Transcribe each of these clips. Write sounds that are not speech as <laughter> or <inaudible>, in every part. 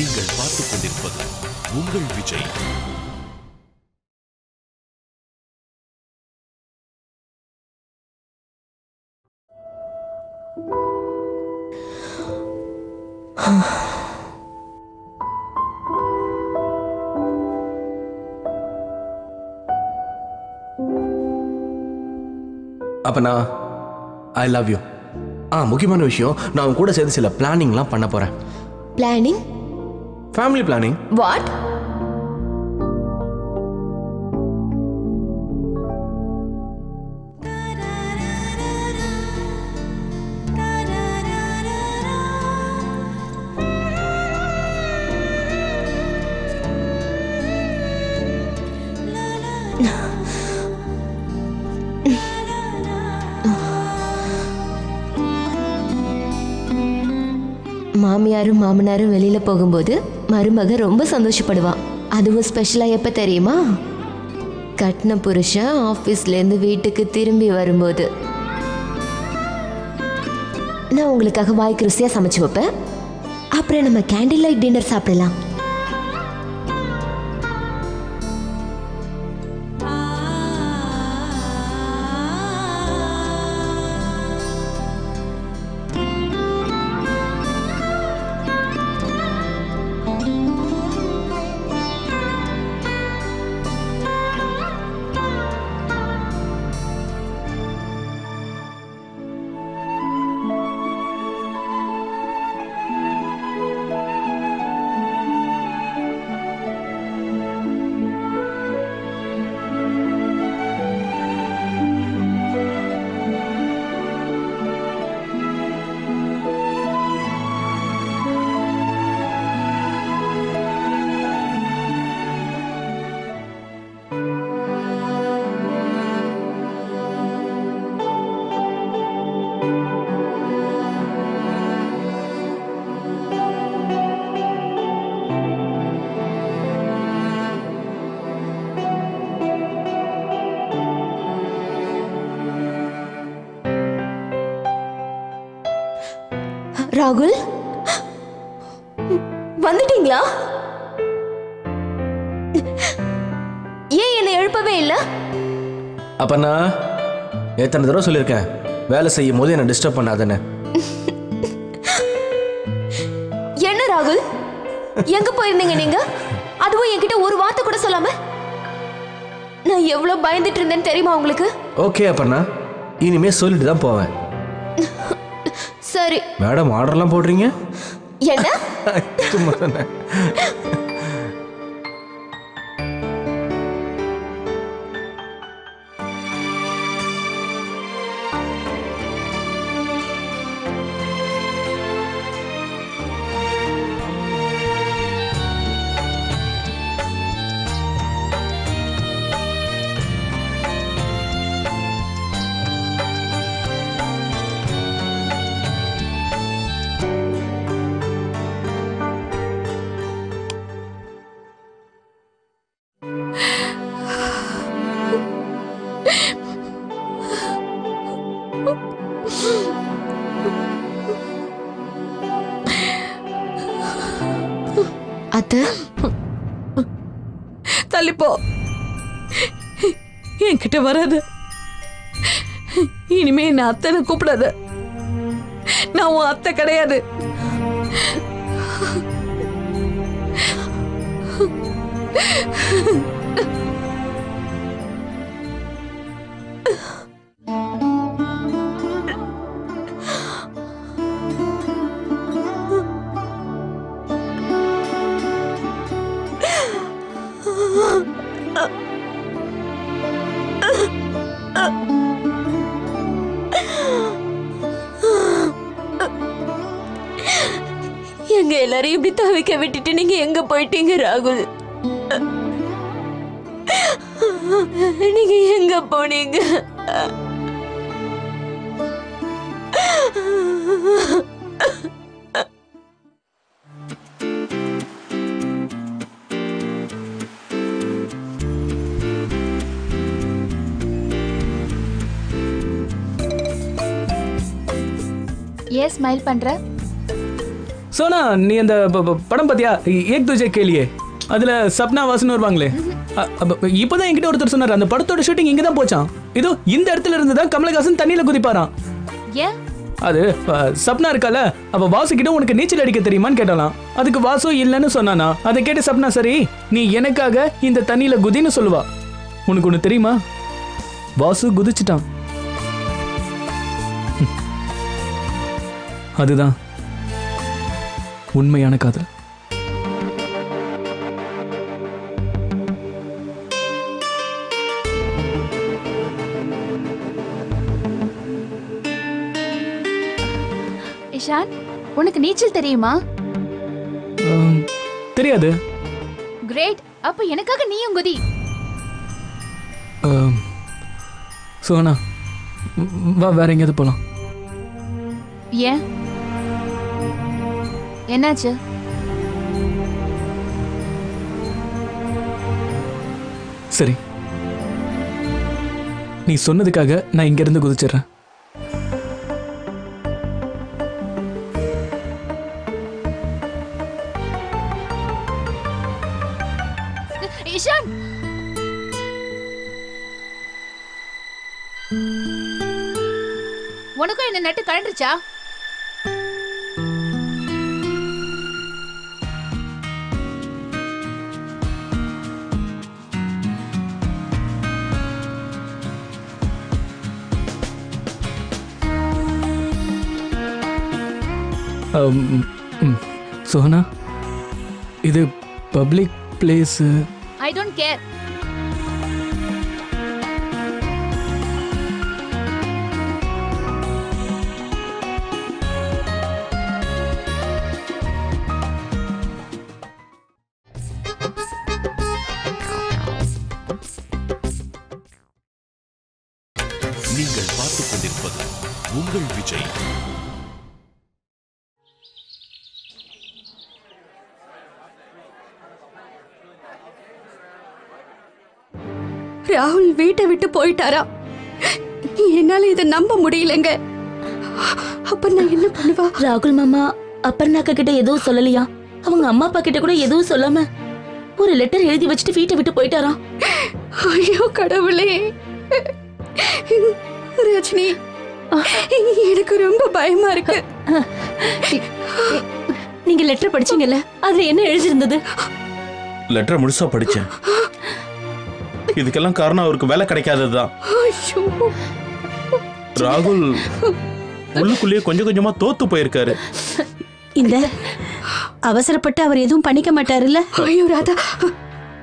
நீங்கள் பார்த்துக் கொண்டிருப்பது உங்கள் விஜய். அப்ப நான் ஐ லவ் யூ ஆ முக்கியமான விஷயம் நான் உன் கூட சேர்ந்து சில பிளானிங்லாம் பண்ண போறேன். பிளானிங் ஃபேமிலி பிளானிங் வாட் மாமியாரும் மாமனாரும் வெளியில போகும்போது மருமக ரொம்ப சந்தோஷப்படுவான் அதுவும் ஸ்பெஷலாக எப்போ தெரியுமா? கட்டின புருஷன் ஆஃபீஸ்லேருந்து வீட்டுக்கு திரும்பி வரும்போது. நான் உங்களுக்காக வாய்க்கு ருசியாக சமைச்சு வைப்பேன். அப்புறம் நம்ம கேண்டில் லைட் டின்னர் சாப்பிடலாம். ராகுல்? வந்துட்டீங்களா? ஏன் என்னை எழுப்பவே இல்லை? அப்ப நான் எத்தனை தடவை சொல்லியிருக்கேன் வேலை செய்யும் போது என்னை டிஸ்டர்ப் பண்ணாதேன்னு. என்ன ராகுல்? எங்க போயிருந்தீங்க நீங்க? அதுவும் என்கிட்ட ஒரு வார்த்தை கூட சொல்லாம? நான் எவ்வளவு பயந்துட்டு இருந்தேன்னு தெரியுமா உங்களுக்கு? ஓகே அப்பண்ணா இனிமே சொல்லிட்டு தான் போவேன். சரி. மேடம் ஆர்டர்லாம் போடுறீங்க? என்ன? <laughs> சும்மா வராது. இனிமே என்ன அத்தனை கூப்பிடாத. நான் உன் அத்தை கிடையாது. Ha எல்லாரையும் விட்டுட்டு நீங்க எங்க போயிட்டீங்க ராகுல்? நீங்க எங்க போனீங்க? ஏன் ஸ்மைல் பண்ற? சோனா நீ அந்த படம் பாத்தியா? ஏக் துஜே கேலியே. அதுல சப்னா வாசன் வருவாங்களே. இப்பதான் என்கிட்ட ஒருத்தர் சொன்னார். அந்த படத்தோட ஷூட்டிங் இங்க தான் போச்சான் இதோ இந்த இடத்துல இருந்து தான் கமலஹாசன் தண்ணியில குதிப்பாராம். அது சப்னா இருக்கால அவ வாசு கிட்ட உனக்கு நீச்சல் அடிக்க தெரியுமான்னு கேட்டலாம். அதுக்கு வாசு இல்லைன்னு சொன்னானா. அதை கேட்டு சப்னா சரி நீ எனக்காக இந்த தண்ணியில குதின்னு சொல்லுவா. உனக்கு ஒண்ணு தெரியுமா? வாசு குதிச்சிட்டான். அதுதான். உண்மையான காதல். இஷான் உனக்கு நீச்சல் தெரியுமா? தெரியாது. கிரேட் அப்ப எனக்காக நீயும் குதி. சோனா வா வேற எங்கேயாவது போலாம். ஏன்? என்னாச்சு? சரி. நீ சொன்னதுக்காக நான் இங்க இருந்து குதிச்சிடுறேன். இஷான் உனக்கும் என்ன நட்டு கழண்டுச்சா சோனா இது public place I don't care வீட்டை விட்டு போயிட்டாரா? என்னால இதை நம்ப முடியலங்க. அப்ப நான் என்ன பண்ணுவா? ராகுல் மாமா அப்பர்னாக்கா கிட்ட எதுவும் சொல்லலையா? அவங்க அம்மா அப்பா கிட்ட கூட எதுவும் சொல்லாம ஒரு லெட்டர் எழுதி வச்சுட்டு வீட்டை விட்டு போயிட்டாராம் ஐயோ கடவுளே. ரஜினி எனக்கு ரொம்ப பயமா இருக்கு. நீங்க லெட்டர் படிச்சீங்கல்ல அதுல என்ன எழுதிருந்தது லெட்டரை முழுசா படிச்சேன். இதுக்கெல்லாம் காரணம் அவருக்கு வேலை கிடைக்காதது தான் ஐயோ. ராகுல் உள்ளுக்குள்ளேயே கொஞ்சம் கொஞ்சமா தோத்து போயிருக்காரு. இந்த அவசரப்பட்டு அவர் எதுவும் பண்ணிக்க மாட்டாருல்ல? ஐயோ ராதா.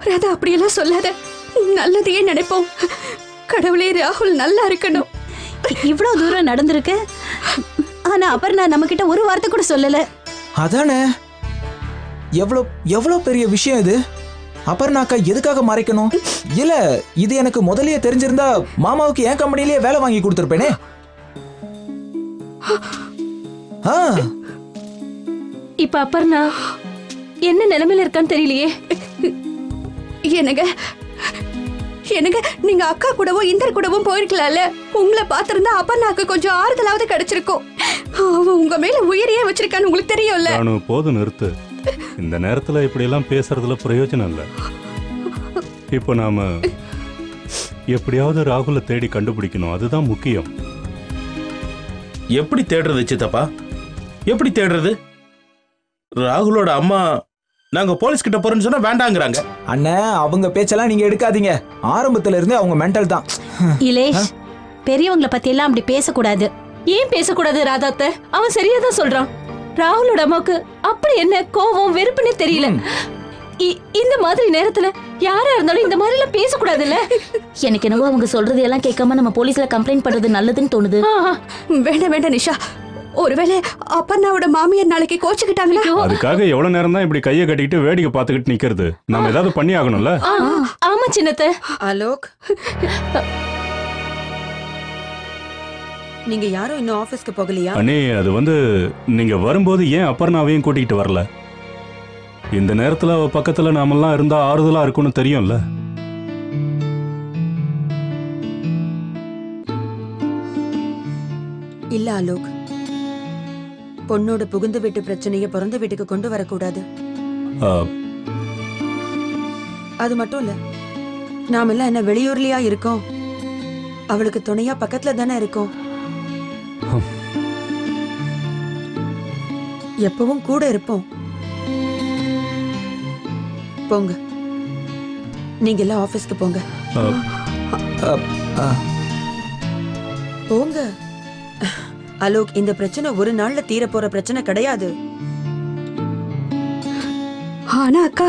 ராதா அப்படியெல்லாம் சொல்லாத. நல்லதையே நினைப்போம். கடவுளே ராகுல் நல்லா இருக்கணும். இவ்வளவு தூரம் நடந்திருக்கு. ஆனா அபர்ணா நம்ம கிட்ட ஒரு வார்த்தை கூட சொல்லல. அதானே? எவ்வளோ எவ்வளோ பெரிய விஷயம் இது? அபர்ணாக்கா எதுக்காக மறைக்கணும்? இல்ல இது எனக்கு முதல்லயே தெரிஞ்சிருந்தா மாமாவுக்கு என் கம்பெனிலேயே வேலை வாங்கி கொடுத்துருப்பேனே. ஆ. இப்ப அப்பர்னா என்ன நிலைமையில இருக்கான்னு தெரியலையே. என்னங்க என்னங்க நீங்க அக்கா கூடவும் இந்தர் கூடவும் போயிருக்கலாம்ல? உங்களை பார்த்திருந்தா அப்பனாக்கு கொஞ்சம் ஆறுதலாவது கிடைச்சிருக்கும். அவ உங்க மேல உயிரையே வச்சிருக்கான்னு உங்களுக்கு தெரியும்ல. போதும் நிறுத்து. இந்த நேரத்துல இப்படியெல்லாம் பேசுறதுல பிரயோஜனம் இல்லை. இப்போ நாம எப்படியாவது ராகுலை தேடி கண்டுபிடிக்கணும். அதுதான் முக்கியம். எப்படி தேடுறது சித்தப்பா? எப்படி தேடுறது? ராகுலோட அம்மா நாங்க போலீஸ் கிட்ட போறோம்னு சொன்னா வேண்டாங்கிறாங்க. அண்ணே அவங்க பேச்செல்லாம் நீங்க எடுக்காதீங்க. ஆரம்பத்துல இருந்தே அவங்க மென்டல் தான். இலேஷ் பெரியவங்கள பத்தி எல்லாம் அப்படி பேசக்கூடாது. ஏன் பேசக்கூடாது ராதாத்த? அவன் சரியா தான் சொல்றான். ராகுலோட அம்மாவுக்கு அப்படி என்ன கோவம் வெறுப்புன்னே தெரியல. இ- இந்த மாதிரி நேரத்துல யாரா இருந்தாலும் இந்த மாதிரி எல்லாம் பேசக்கூடாதுல்ல? எனக்கு என்னவோ அவங்க சொல்றது எல்லாம் கேட்காம நம்ம போலீஸ்ல கம்ப்ளைண்ட் பண்றது நல்லதுன்னு தோணுது. வேண்டாம் வேண்டாம் நிஷா. ஒருவேளை அப்பண்ணாவோட மாமியார் நாளைக்கு கோச்சுக்கிட்டாங்களா? அதுக்காக எவ்வளவு நேரம் தான் இப்படி கையை கட்டிக்கிட்டு வேடிக்கை பார்த்துக்கிட்டு நிக்கிறது? நம்ம ஏதாவது பண்ணி ஆகணும்ல ஆமா சின்னத்த. அலோக். நீங்க யாரும் இன்னும் ஆபீஸ்க்கு போகலையா? அண்ணே அது வந்து நீங்க வரும்போது ஏன் அப்பர்ணாவையும் கூட்டிகிட்டு வரல? இந்த நேரத்துல அவ பக்கத்துல நாமெல்லாம் இருந்தா ஆறுதலா இருக்கும்னு தெரியும்ல? இல்ல அலோக். பொண்ணோட புகுந்த வீட்டு பிரச்சனையை பிறந்த வீட்டுக்கு கொண்டு வரக்கூடாது. ஆ, அது மட்டும் இல்ல நாம எல்லாம் என்ன வெளியூர்லயா இருக்கோம்? அவளுக்கு துணையா பக்கத்துல தானே இருக்கோம்? எப்பவும் கூட இருப்போம். போங்க. நீங்க எல்லாம் ஆபீஸ்க்கு போங்க. போங்க. அலோக் இந்த பிரச்சனை ஒரு நாள்ல தீர போற பிரச்சனை கிடையாது. ஆனா அக்கா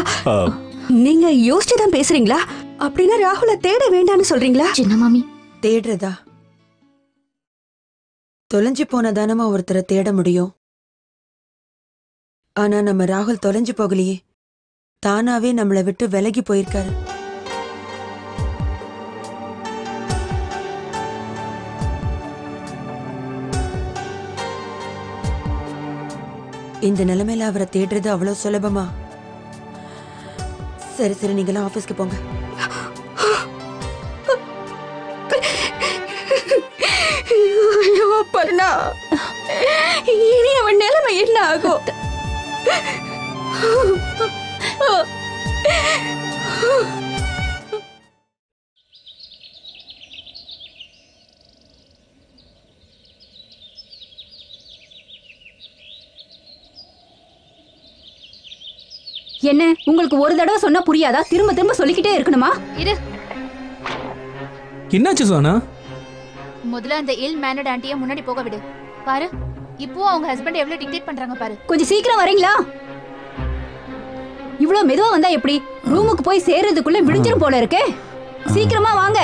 நீங்க யோசிச்சு தான் பேசுறீங்களா? அப்படின்னா ராகுல தேட வேண்டாம்னு சொல்றீங்களா? சின்ன மாமி. தேடுறதா? தொலைஞ்சு போன தானமா ஒருத்தரை தேட முடியும்? ஆனா நம்ம ராகுல் தொலைஞ்சு போகலையே. தானாவே நம்மளை விட்டு விலகி போயிருக்காரு. இந்த நிலைமையில அவரை தேடுறது அவ்வளவு சுலபமா? சரி சரி நீங்களாம் ஆபீஸ்க்கு போங்க. பர்ணா இனி அவன் நிலைமை என்ன ஆகும்? என்ன உங்களுக்கு ஒரு தடவை சொன்னா புரியாதா? திரும்ப திரும்ப சொல்லிக்கிட்டே இருக்கணுமா? இரு. என்னாச்சு சோனா? முதல்ல அந்த இல் மேனட் ஆண்டிய முன்னாடி போக விடு. பாரு. இப்போ அவங்க ஹஸ்பண்ட் எவ்வளவு டிக்டேட் பண்றாங்க பாரு. கொஞ்சம் சீக்கிரம் வரீங்களா? இவ்ளோ மெதுவா வந்தா எப்படி? ரூமுக்கு போய் சேர்றதுக்குள்ள விடிஞ்சிரும் போல இருக்கே. சீக்கிரமா வாங்க.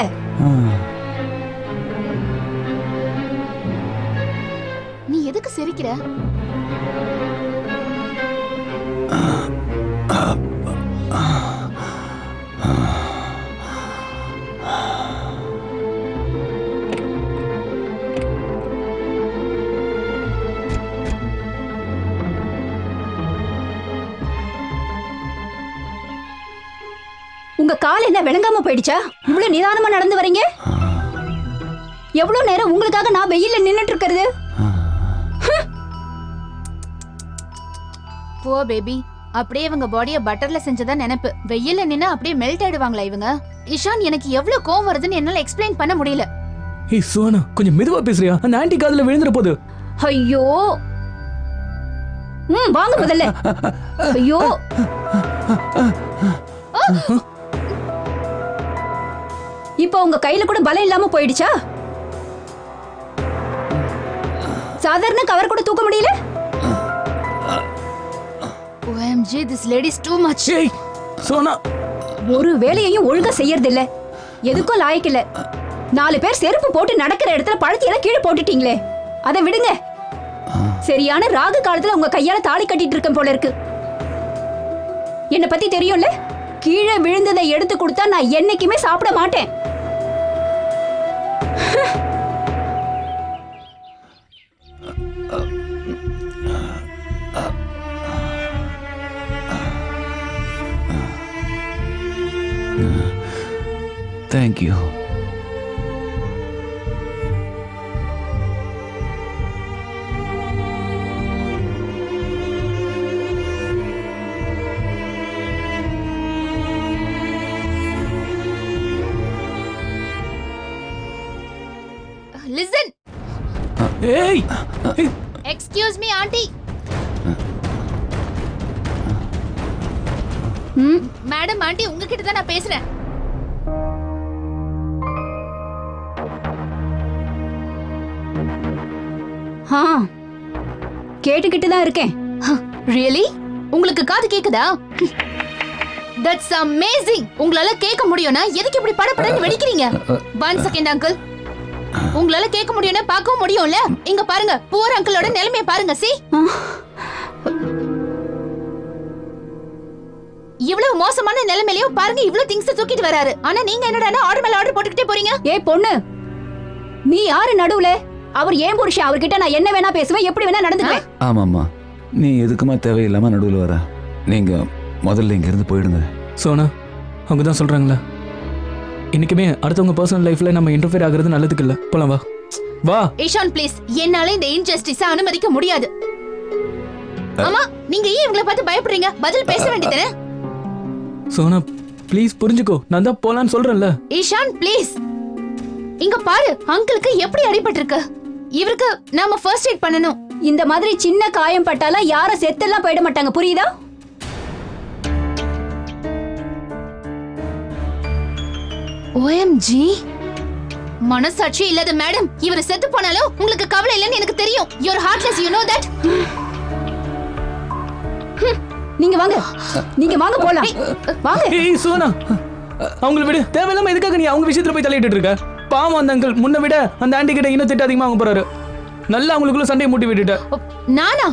நீ எதுக்கு சிரிக்கிற? கால் என்ன விளங்காம போயிடுச்சா இவ்வளவு நிதானமா நடந்து வரீங்க எவ்வளவு நேரம் உங்களுக்காக நான் வெயில்ல நின்னுட்டு இருக்கிறது போ பேபி அப்படியே இவங்க பாடிய பட்டர்ல செஞ்சதா நினைப்பு வெயில்ல நின்னா அப்படியே மெல்ட் ஆயிடுவாங்களா இவங்க இஷான் எனக்கு எவ்வளவு கோவம் வருதுன்னு என்னால எக்ஸ்பிளைன் பண்ண முடியல ஏய் சோனா கொஞ்சம் மெதுவா பேசுறியா அந்த ஆன்ட்டி காதுல விழுந்துற போது ஐயோ ம் வாங்க முதல்ல ஐயோ இப்போ உங்க கையில கூட பலம் இல்லாம போயிடுச்சா? சாதாரண கவர் கூட தூக்க முடியல? OMG this ladies too much ஏய் சோனா. ஒரு வேலையையும் ஒழுங்கா செய்யறது இல்ல எதுக்கும் லாயக்கு இல்ல நாலு பேர் செருப்பு போட்டு நடக்கிற இடத்துல பழத்தையெல்லாம் கீழே போட்டுட்டீங்களே. அதை விடுங்க. சரியான ராகு காலத்துல உங்க கையால தாலி கட்டிட்டு இருக்கேன் போல இருக்கு. என்ன பத்தி தெரியும்ல? கீழே விழுந்ததை எடுத்து கொடுத்தா நான் என்னைக்குமே சாப்பிட மாட்டேன். Thank you. ஆ கேட்டுக்கிட்டு தான் இருக்கேன் ரியலி உங்களுக்கு காது கேக்குதா? தட்ஸ் அமேசிங் உங்களால கேட்க முடியும்னா எதுக்கு இப்படி படபடன்னு வெடிக்கிறீங்க? ஒன் செகண்ட் அங்கிள் உங்களால கேட்க முடியும்னா பார்க்கவும் முடியும்ல? இங்க பாருங்க பூர் அங்கிளோட நிலைமைய பாருங்க சி இவ்வளவு மோசமான நிலைமையிலயும் பாருங்க இவ்வளவு திங்ஸ் தூக்கிட்டு வராரு. ஆனா நீங்க என்னடா ஆர்டர் மேல ஆர்டர் போட்டுக்கிட்டே போறீங்க? ஏய் பொண்ணு. நீ யாரு நடுவுல? அவர் ஏன் புருஷன் அவர்கிட்ட நான் என்ன வேணா பேசுவேன் எப்படி வேணா நடந்துக்குவேன் ஆமாம்மா. நீ எதுக்குமா தேவையில்லாம நடுவில் வர. நீங்க முதல்ல இங்கிருந்து போயிடுங்க. சோனா அவங்க தான் சொல்றாங்களா? இன்னைக்குமே அடுத்தவங்க பர்சனல் லைஃப்ல நம்ம இன்டர்ஃபியர் ஆகுறது நல்லதுக்கு இல்ல. போலாம் வா. வா. ஈஷான் ப்ளீஸ் என்னால இந்த இன்ஜஸ்டிஸ அனுமதிக்க முடியாது. ஆமா நீங்க ஏன் இவங்கள பார்த்து பயப்படுறீங்க? பதில் பேச வேண்டியதானே சோனா ப்ளீஸ் புரிஞ்சுக்கோ. நான் தான் போலான்னு சொல்றேன்ல. ஈஷான் ப்ளீஸ் இங்க பாரு அங்கிளுக்கு எப்படி அடிபட்டிருக்கு? இவருக்கு நாம ஃபர்ஸ்ட் எய்ட் பண்ணணும். இந்த மாதிரி சின்ன காயம் பட்டாலாம் யாரும் செத்தெல்லாம் போயிட மாட்டாங்க புரியுதா? ஓஎம்ஜி மனசாட்சி இல்லாத மேடம் இவர் செத்து போனாலும் உங்களுக்கு கவலை இல்லைன்னு எனக்கு தெரியும். You're heartless you know that நீங்க வாங்க. நீங்க வாங்க போலாம். வாங்க. ஏய் சோனா. அவங்கள விடு. தேவையில்லாம எதுக்காக நீ அவங்க விஷயத்துல போய் தலையிட்டு இருக்க? பாவம் அந்த அங்கிள் முன்ன விட அந்த ஆண்டி கிட்ட இன்னும் திட்டு அதிகமா வாங்க போறாரு. நல்லா அவங்களுக்குள்ள சண்டையை மூட்டி விட்டுட்டு நானா?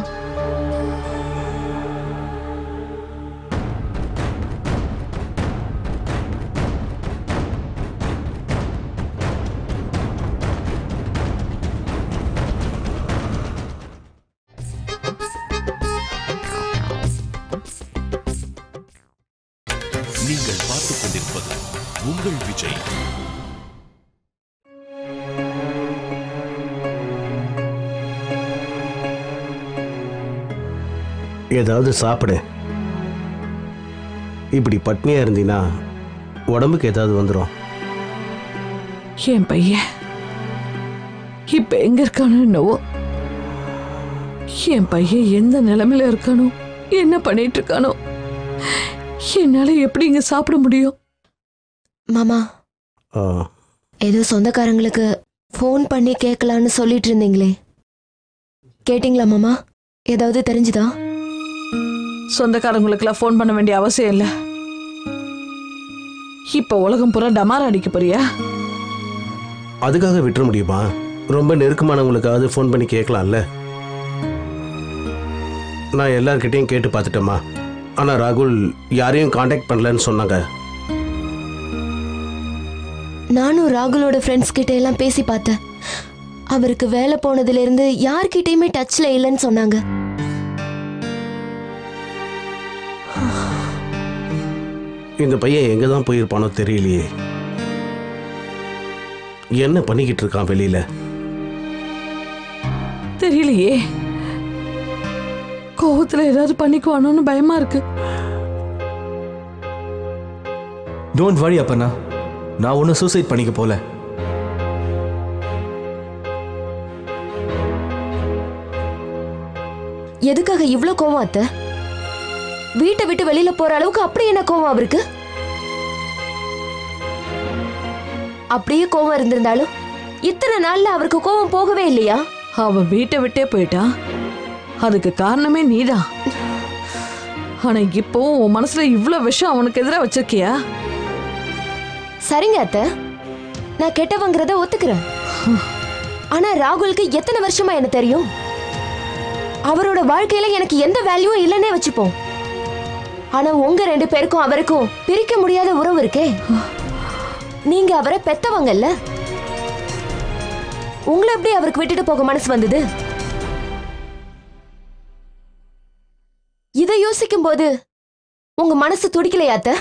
ஏதாவது சாப்பிடு. இப்படி பட்னியா இருந்தீன்னா உடம்புக்கு ஏதாவது வந்துடும் என் பையன் இப்ப எங்க இருக்கானோ என்னவோ? என் பையன் எந்த நிலைமையில இருக்கானோ என்ன பண்ணிட்டு இருக்கானோ? என்னால எப்படி இங்க சாப்பிட முடியும்? மாமா ஏதோ சொந்தக்காரங்களுக்கு ஃபோன் பண்ணி கேட்கலான்னு சொல்லிட்டு இருந்தீங்களே. கேட்டிங்களா மாமா? ஏதாவது தெரிஞ்சுதா? சொந்தக்காரங்களுக்கெல்லாம் ஃபோன் பண்ண வேண்டிய அவசியம் இல்ல. இப்ப உலகம் பூரா டமாரா அடிக்க போறியா? அதுக்காக விட்டுற முடியுமா? ரொம்ப நெருக்கமானவங்களுக்காவது ஃபோன் பண்ணி கேட்கலாம்ல. நான் எல்லார்கிட்டையும் கேட்டு பார்த்துட்டேம்மா. ஆனால் ராகுல் யாரையும் காண்டாக்ட் பண்ணலன்னு சொன்னாங்க. நானும் ராகுலோட ஃப்ரெண்ட்ஸ் கிட்ட எல்லாம் பேசி பார்த்தேன். அவருக்கு வேலை போனதுல இருந்து யார்கிட்டயுமே டச்ல இல்லைன்னு சொன்னாங்க. இந்த பையன் எங்கே தான் போயிருப்பானோ தெரியலையே. என்ன பண்ணிக்கிட்டு இருக்கான் வெளியில? தெரியலையே. கோவத்துல ஏதாவது பண்ணிக்குவானோன்னு பயமா இருக்கு. டோன்ட் வரி அப்பண்ணா நான் ஒன்றும் சூசைட் பண்ணிக்க போல. எதுக்காக இவ்ளோ கோவம் அத்தை? வீட்டை விட்டு வெளியில போற அளவுக்கு அப்படி என்ன கோவம் அவருக்கு? அப்படியே கோவம் இருந்திருந்தாலும் இத்தனை நாள்ல அவருக்கு கோவம் போகவே இல்லையா? அவ வீட்டை விட்டே போயிட்டான் அதுக்கு காரணமே நீதான் ஆனா இப்போ உன் மனசுல இவ்ளோ விஷம் அவனுக்கு எதிராக வச்சிருக்கியா? சரிங்க அத்தை. நான் கெட்டவங்கிறத ஒத்துக்கிறேன். ஆனா ராகுலுக்கு எத்தனை வருஷமா எனக்கு தெரியும்? அவரோட வாழ்க்கையில எனக்கு எந்த வேல்யூவும் இல்லைன்னே வச்சுப்போம். ஆனா உங்க ரெண்டு பேருக்கும் அவருக்கும் பிரிக்க முடியாத உறவு இருக்கே. நீங்க அவரை பெத்தவங்கல்ல? உங்களை எப்படி அவருக்கு விட்டுட்டு போக மனசு வந்தது? இதை யோசிக்கும் போது உங்க மனசு துடிக்கலையா அத்தை?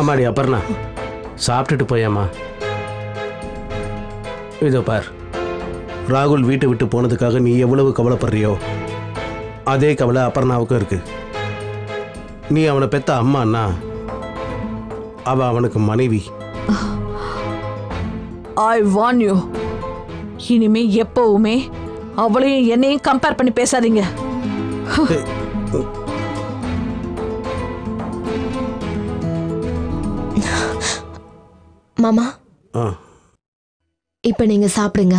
அம்மாடி அபர்ணா சாப்பிட்டுட்டு போயாம்மா. இதோ பார். ராகுல் வீட்டை விட்டு போனதுக்காக நீ எவ்வளவு கவலைப்படுறியோ அதே கவலை அபர்ணாவுக்கும் இருக்கு. நீ அவனை பெத்த அம்மான்னா அவ அவனுக்கு மனைவி. ஐ வான் யூ இனிமே எப்பவுமே அவளையும் என்னையும் கம்பேர் பண்ணி பேசாதீங்க. மாமா ஆ. இப்ப நீங்க சாப்பிடுங்க.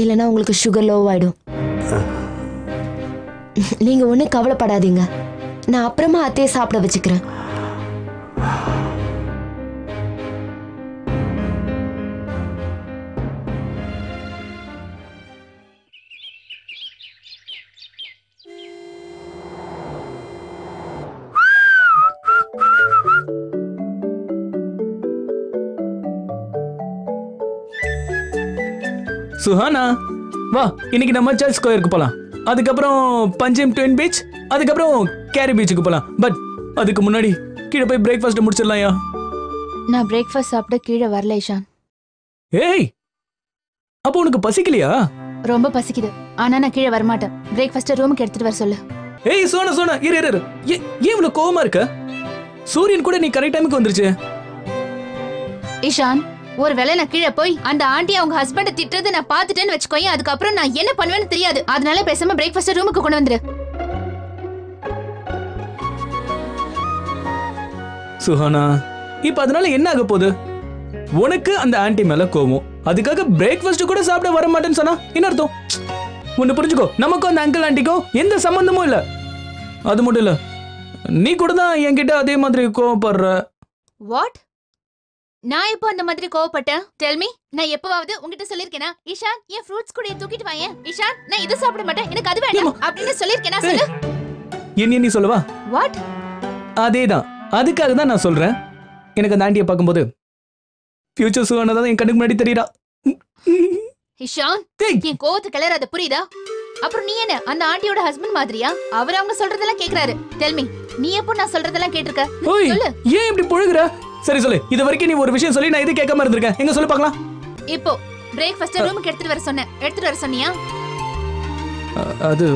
இல்லைன்னா உங்களுக்கு சுகர் லோ ஆயிடும். நீங்க ஒன்றும் கவலைப்படாதீங்க. நான் அப்புறமா அத்தையை சாப்பிட வச்சுக்கிறேன். சுஹானா வா இன்னைக்கு நம்ம சர்ச் ஸ்கொயருக்கு போலாம். அதுக்கப்புறம் பஞ்சம் ட்வின் பீச் அதுக்கப்புறம் கேரி பீச்சுக்கு போலாம். பட் அதுக்கு முன்னாடி கீழே போய் பிரேக்ஃபாஸ்ட் முடிச்சிடலாம்யா நான் பிரேக்ஃபாஸ்ட் சாப்பிட கீழே வரல இஷான் ஏய் அப்போ உனக்கு பசிக்கலையா? ரொம்ப பசிக்குது. ஆனா நான் கீழே வரமாட்டேன். பிரேக்ஃபாஸ்ட் ரூமுக்கு எடுத்துட்டு வர சொல்லு. ஏய் சோனா சோனா இரு இரு, இரு. ஏன் இவ்வளவு கோவமா இருக்க? சூரியன் கூட நீ கரெக்ட் டைமுக்கு வந்துருச்சு. இஷான் ஒருவேளை நான் கீழே போய் அந்த ஆண்டி அவங்க ஹஸ்பண்ட திட்டுறது நான் பார்த்துட்டேன்னு வச்சுக்கோயேன் அதுக்கப்புறம் நான் என்ன பண்ணுவேன்னு தெரியாது. அதனால பேசாம பிரேக்ஃபாஸ்ட் ரூமுக்கு கொண்டு வந்துரு. சுஹானா இப்ப அதனால என்ன ஆக போகுது? உனக்கு அந்த ஆன்ட்டி மேல கோவம். அதுக்காக பிரேக்ஃபாஸ்ட் கூட சாப்பிட வர மாட்டேன்னு சொன்னா என்ன அர்த்தம்? ஒன்னு புரிஞ்சுக்கோ நமக்கும் அந்த அங்கிள் ஆன்ட்டிக்கும் எந்த சம்பந்தமும் இல்ல. அது மட்டும் இல்ல நீ கூட தான் என்கிட்ட அதே மாதிரி கோவப்படுற. வாட் நான் எப்போ அந்த மாதிரி கோவப்பட்டேன்? டெல் மீ நான் எப்பவாவது உங்ககிட்ட சொல்லிருக்கேனா? இஷான் என் ஃப்ரூட்ஸ் கூட தூக்கிட்டு வாயேன். இஷான் நான் இது சாப்பிட மாட்டேன். எனக்கு அது வேண்டாம். அப்படின்னு சொல்லிருக்கேனா? சொல்லு. என்ன நீ சொல்லவா? வாட் அதேதான். அதுக்காக தான் நான் சொல்றேன். எனக்கு அந்த ஆண்டியை பார்க்கும்போது ஃபியூச்சர் சுகானா தான் என் கண்ணுக்கு முன்னாடி தெரியுறா இஷான் என் கோவத்து கிளற அது புரியுதா? அப்புறம் நீ என்ன அந்த ஆண்டியோட ஹஸ்பண்ட் மாதிரியா? அவர் அவங்க சொல்றதெல்லாம் கேக்குறாரு. டெல் மீ நீ எப்போ நான் சொல்றதெல்லாம் கேட்டிருக்க? ஓய் சொல்லு. ஏன் இப்படி புழுகுற? சரி சொல்லு இது வரைக்கும் நீ ஒரு விஷயம் சொல்லி நான் இது கேட்காம இருந்திருக்கேன். எங்க சொல்லு பார்க்கலாம். இப்போ பிரேக்ஃபாஸ்ட் ரூமுக்கு எடுத்துட்டு வர சொன்னேன் எடுத்துட்டு வர சொன்னியா? அது